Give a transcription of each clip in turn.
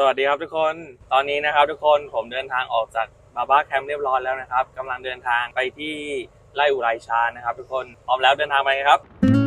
สวัสดีครับทุกคน ตอนนี้นะครับทุกคนผมเดินทางออกจากบาบ้าแคมป์เรียบร้อยแล้วนะครับกำลังเดินทางไปที่ไร่อุไรชานะครับ ทุกคนพร้อมแล้วเดินทางไปครับ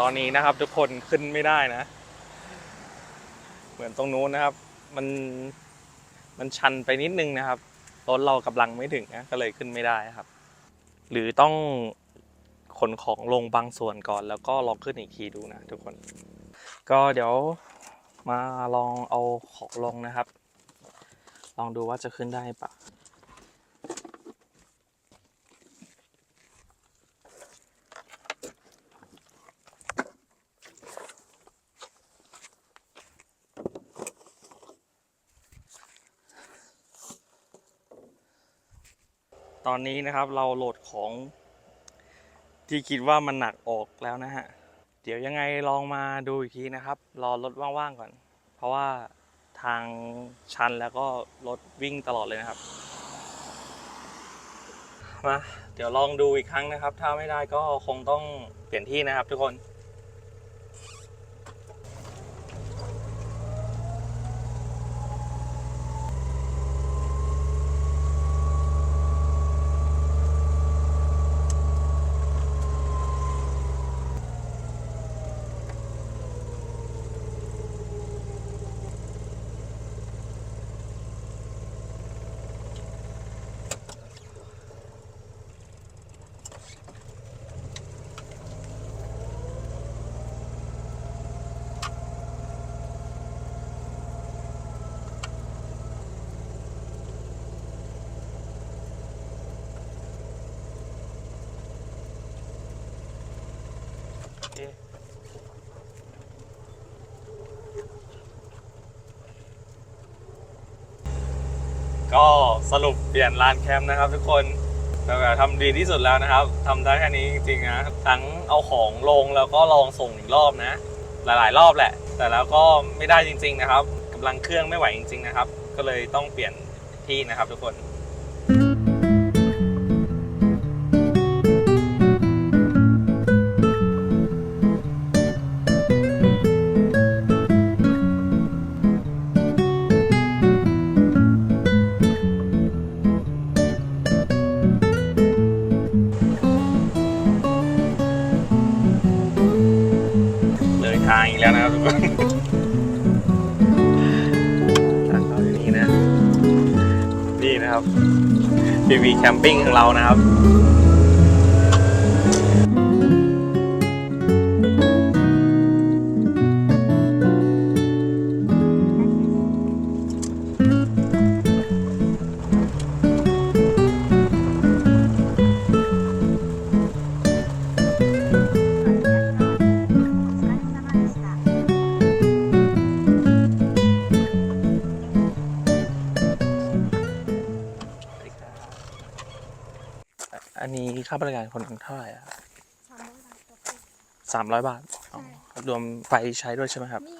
ตอนนี้นะครับ ทุกคนขึ้นไม่ได้นะ เหมือนตรงนู้นนะครับ มันมันชันไปนิดนึงนะครับรถเรากำลังไม่ถึงนะก็เลยขึ้นไม่ได้ครับ หรือต้องขนของลงบางส่วนก่อน แล้วก็ลองขึ้นอีกทีดูนะทุกคน ก็เดี๋ยวมาลองเอาของลงนะครับ ลองดูว่าจะขึ้นได้ปะ ตอนนี้นะครับเราโหลดของที่คิดว่ามันหนักออกแล้วนะฮะ เดี๋ยวยังไงลองมาดูอีกทีนะครับ รอรถว่างๆก่อน เพราะว่าทางชันแล้วก็รถวิ่งตลอดเลยนะครับ มา เดี๋ยวลองดูอีกครั้งนะครับ ถ้าไม่ได้ก็คงต้องเปลี่ยนที่นะครับทุกคน สรุปเปลี่ยนลานแคมป์นะครับ ทุกคนเราก็ทำดีที่สุดแล้วนะครับทำได้แค่นี้จริงๆนะทั้งเอาของลงแล้วก็ลองส่งอีกรอบนะ หลายๆ รอบแหละ แต่แล้วก็ไม่ได้จริง ๆ นะครับกำลังเครื่องไม่ไหวจริง ๆ นะครับ ก็เลยต้องเปลี่ยนที่นะครับ ทุกคน ทางอีกแล้วนะครับทุกคนทางเราอยู่นี่นะ นี่นะครับ BB Camping ของเรานะครับ อันนี้ค่าบริการคนเท่าไหร่อะสามร้อยบาทอ๋อรวมไฟใช้ด้วยใช่ไหมครับ มี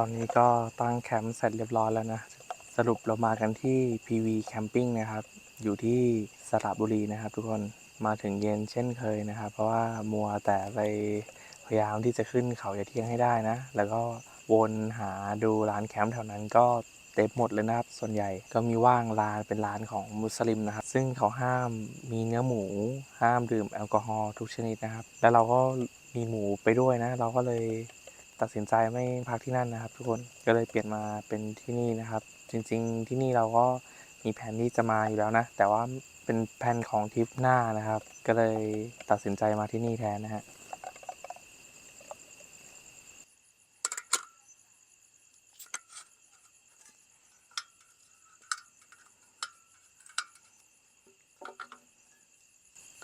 ตอนนี้ก็ตั้งแคมป์เสร็จเรียบร้อยแล้วนะ สรุปเรามากันที่ PV Camping นะครับ อยู่ที่สระบุรีนะครับ ทุกคนมาถึงเย็นเช่นเคยนะครับ เพราะว่ามัวแต่ไปพยายามที่จะขึ้นเขาอย่าเที่ยงให้ได้นะ แล้วก็วนหาดูร้านแคมป์แถวนั้นก็เต็มหมดเลยนะครับ ส่วนใหญ่ก็มีว่างร้านเป็นร้านของมุสลิมนะครับ ซึ่งเขาห้ามมีเนื้อหมู ห้ามดื่มแอลกอฮอล์ทุกชนิดนะครับ แล้วเราก็มีหมูไปด้วยนะ เราก็เลย ตัดสินใจไม่พักที่นั่นนะครับ ทุกคนก็เลยเปลี่ยนมาเป็นที่นี่นะครับ จริง ๆ ที่นี่เราก็มีแผนที่จะมาอยู่แล้วนะ แต่ว่าเป็นแผนของทริปหน้านะครับ ก็เลยตัดสินใจมาที่นี่แทนนะฮะ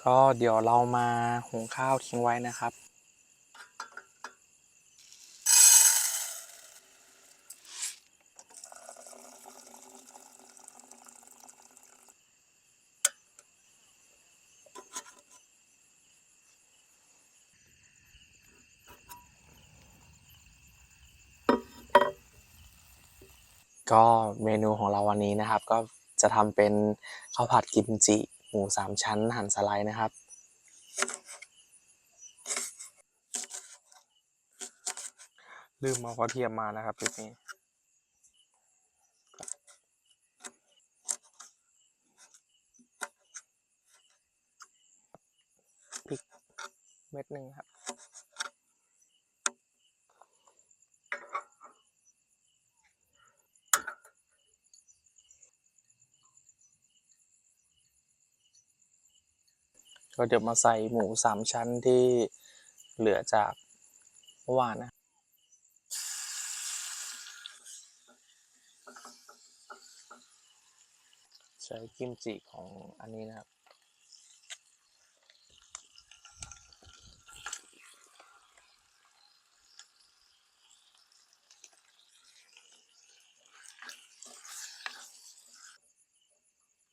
ก็เดี๋ยวเรามาหุงข้าวทิ้งไว้นะครับ ก็เมนูของเราวันนี้นะครับ ก็จะทำเป็นข้าวผัดกิมจิ หมูสามชั้นหั่นสไลด์นะครับ ลืมเอากระเทียมมานะครับทีนี้พริกเม็ดหนึ่งครับ ก็เดี๋ยวมาใส่หมูสามชั้นที่เหลือจากเมื่อวานนะใช้กิมจิของอันนี้นะครับ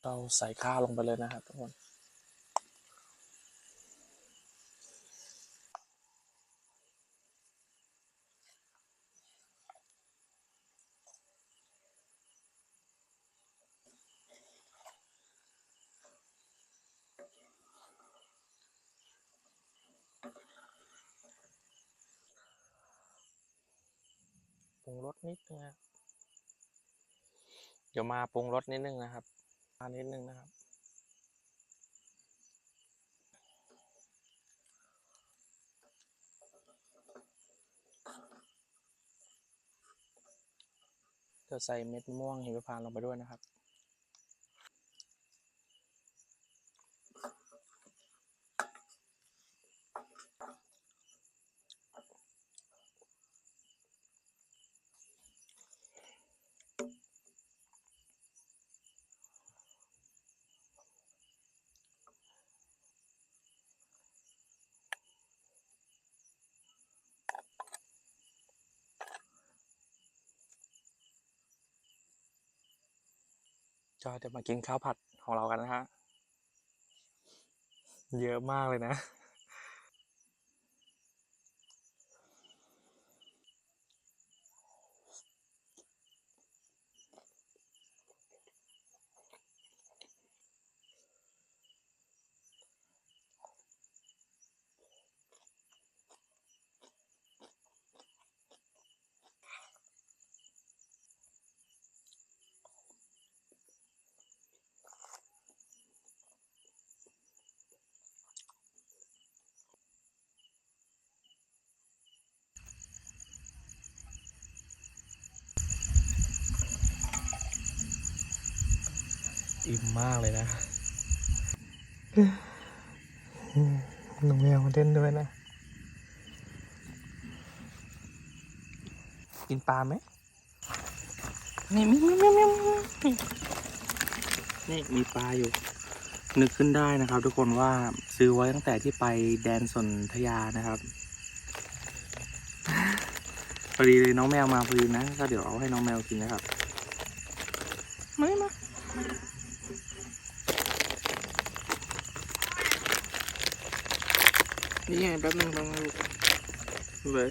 เราใส่ข้าวลงไปเลยนะครับทุกคน นิดนึงครับเดี๋ยวมาปรุงรสนิดนึงนะครับมานิดนึงนะครับเดี๋ยวใส่เม็ดมะม่วงหิมพานต์ลงไปด้วยนะครับ ก็จะมากินข้าวผัดของเรากันนะฮะ เยอะมากเลยนะ อิ่มมากเลยนะน้องแมวมาเล่นด้วยนะ กินปลาไหมนี่มีมีมีมีมีนี่มีปลาอยู่ นึกขึ้นได้นะครับ ทุกคนว่าซื้อไว้ตั้งแต่ที่ไปแดนสนธยานะครับพอดีเลยน้องแมวมาพอดีนะก็เดี๋ยวเอาให้น้องแมวกินนะครับมานี่มา นี่ไงแป๊บนึงแป๊บนึงลูกเลย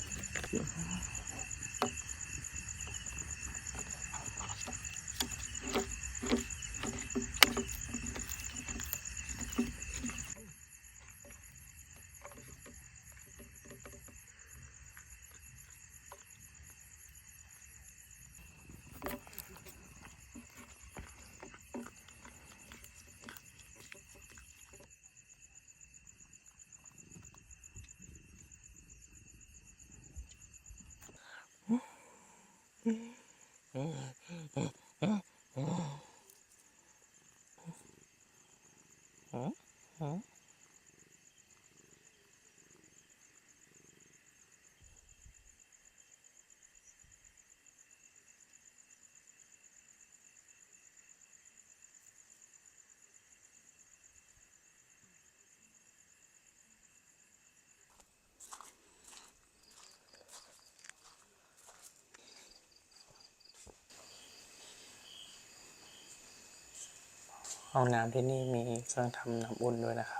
ห้องน้ำที่นี่มีเครื่องทำน้ำอุ่นด้วยนะครับ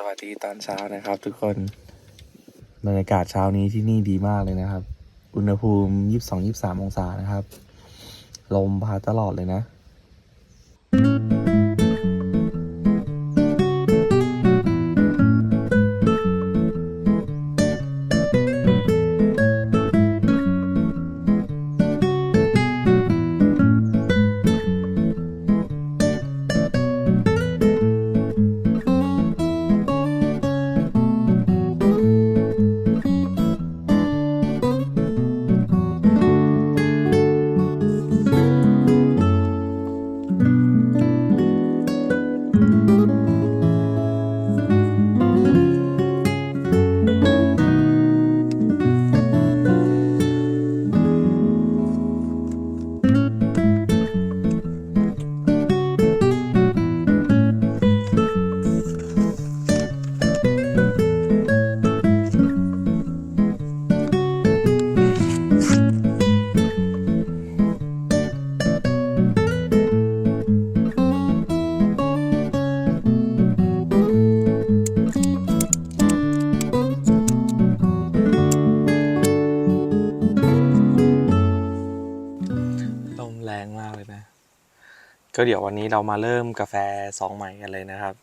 สวัสดีตอนเช้านะครับ ทุกคนบรรยากาศเช้านี้ที่นี่ดีมากเลยนะครับ อุณหภูมิ 22-23 องศานะครับ ลมพัดตลอดเลยนะ ก็เดี๋ยววันนี้เรามาเริ่มกาแฟซองใหม่กันเลยนะครับ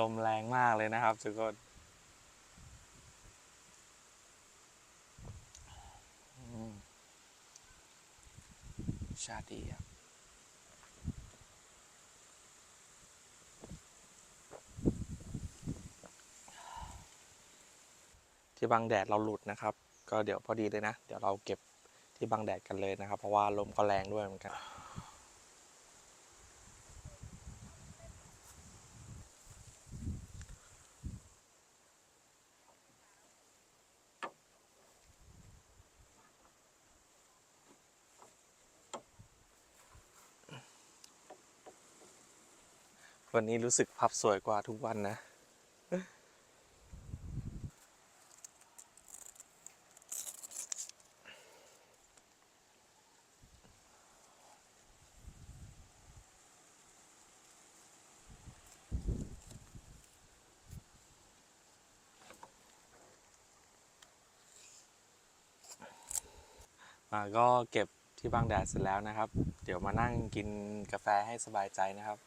ลมแรงมากเลยนะครับทุกคนชาดีครับที่บังแดดเราหลุดนะครับ ก็เดี๋ยวพอดีเลยนะ เดี๋ยวเราเก็บที่บังแดดกันเลยนะครับ เพราะว่าลมก็แรงด้วยเหมือนกัน วันนี้รู้สึกพับสวยกว่าทุกวันนะ มาก็เก็บที่บางแดดเสร็จแล้วนะครับ เดี๋ยวมานั่งกินกาแฟให้สบายใจนะครับ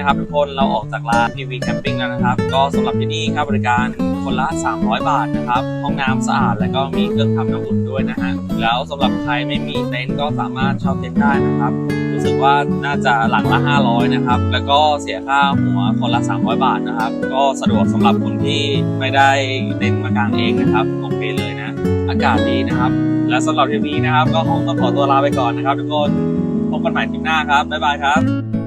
นะครับทุกคนเราออกจากร้าน PV Camping แล้วนะครับ ก็สำหรับที่นี่ครับบริการคนละ 300 บาทนะครับ ห้องน้ำสะอาดและก็มีเครื่องทำน้ำอุ่นด้วยนะฮะแล้วสำหรับใครไม่มีเต็นท์ก็สามารถเช่าเต็นท์ได้นะครับรู้สึกว่าน่าจะหลังละ 500 นะครับ แล้วก็เสียค่าหัวคนละ 300 บาทนะครับ ก็สะดวกสำหรับคนที่ไม่ได้เต็นท์มากางเองนะครับโอเคเลยนะ อากาศดีนะครับ และสำหรับทริปนี้นะครับ ก็คงต้องขอตัวลาไปก่อนนะครับ ทุกคนพบกันใหม่ทริปหน้าครับบ๊ายบายครับ